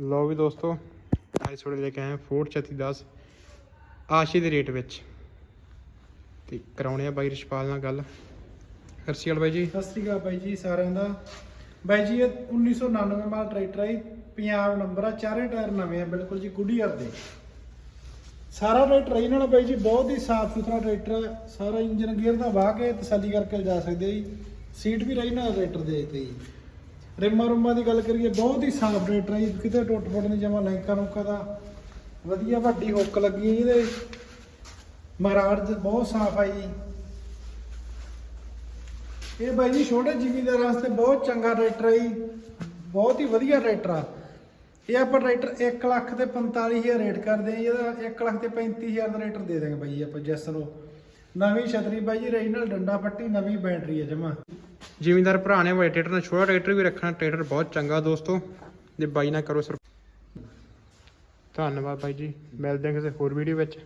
ਲਓ ਵੀ ਦੋਸਤੋ, ਅੱਜ ਥੋੜੇ ਲੈ ਕੇ ਆਏ ਫੋਰਟ 3610 ਆਸ਼ੀ ਦੇ ਰੇਟ ਵਿੱਚ। ਤੇ ਕਰਾਉਣੇ ਆ ਬਾਈ ਰਿਸ਼ਪਾਲ ਨਾਲ ਗੱਲ। ਹਰਸੀਲ ਬਾਈ ਜੀ। ਸਤਿ ਸ਼੍ਰੀ ਅਕਾਲ ਬਾਈ ਜੀ ਸਾਰਿਆਂ ਦਾ। ਬਾਈ ਜੀ, ਇਹ 1999 ਮਾਡਲ ਟਰੈਕਟਰ ਹੈ ਪੰਜਾਬ ਨੰਬਰ ਆ, ਚਾਰੇ ਟਾਇਰ ਨਵੇਂ ਆ, ਬਿਲਕੁਲ ਜੀ ਗੁੱਡੀਅਰ ਦੇ। ਸਾਰਾ ਟਰੈਕਟਰ ਇਹ ਨਾਲ ਬਾਈ ਜੀ, ਬਹੁਤ ਹੀ ਸਾਫ਼ ਸੁਥਰਾ ਟਰੈਕਟਰ ਹੈ ਸਾਰਾ ਇੰਜਨ ਗੇਅਰ ਦਾ ਵਾਹ ਕੇ ਤਸੱਲੀ ਕਰਕੇ ਜਾ ਸਕਦੇ ਜੀ। ਸੀਟ ਵੀ ਰਹੀ ਨਾ ਟਰੈਕਟਰ ਦੇ ਤੇ ਜੀ। ਰਿਮਾਂ ਰੁਮਾਂ ਦੀ ਗੱਲ ਕਰੀਏ, ਬਹੁਤ ਹੀ ਸਾਫ਼ ਟਰੈਕਟਰ ਹੈ ਜੀ। ਕਿਤੇ ਟੁੱਟ ਫੁੱਟ ਨਹੀਂ ਜਮਾ ਲੈਂਕਾ ਨੁਕਾ ਦਾ। ਵਧੀਆ ਵੱਡੀ ਹੁੱਕ ਲੱਗੀ ਇਹਦੇ। ਮਰਾੜ ਬਹੁਤ ਸਾਫ਼ ਆ ਜੀ। ਇਹ ਬਾਈ ਜੀ ਛੋਟੇ ਜ਼ਿਮੀਂਦਾਰ ਵਾਸਤੇ ਬਹੁਤ ਚੰਗਾ ਟਰੈਕਟਰ ਹੈ ਜੀ। ਬਹੁਤ ਹੀ ਵਧੀਆ ਟਰੈਕਟਰ ਆ। ਇਹ ਆਪਾਂ ਟਰੈਕਟਰ 1 ਲੱਖ ਤੇ 45000 ਰੇਟ ਕਰਦੇ ਆ ਇਹਦਾ 1 ਲੱਖ ਤੇ 35000 ਦਾ ਰੇਟਰ ਦੇ ਦਾਂਗੇ ਬਾਈ ਜੀ ਆਪਾਂ ਜੈਸ ਨੂੰ ਨਵੀਂ ਛਤਰੀ ਬਾਈ ਜੀ, ਰੀਜਨਲ ਡੰਡਾ ਪੱਟੀ, ਨਵੀਂ ਬੈਟਰੀ ਹੈ ਜਮਾ। ਜ਼ਿਮੀਂਦਾਰ ਭਰਾ ਨੇ ਵੱਡੇ ਟਰੈਕਟਰ ਨਾਲ ਛੋਟਾ ਟਰੈਕਟਰ ਵੀ ਰੱਖਣਾ, ਟਰੈਕਟਰ ਬਹੁਤ ਚੰਗਾ ਦੋਸਤੋ। ਜੇ ਬਾਈ ਨਾ ਕਰੋ ਸਰ ਧੰਨਵਾਦ ਬਾਈ ਜੀ। ਮਿਲਦੇ ਹਾਂ ਕਿਸੇ ਹੋਰ ਵੀਡੀਓ ਵਿੱਚ।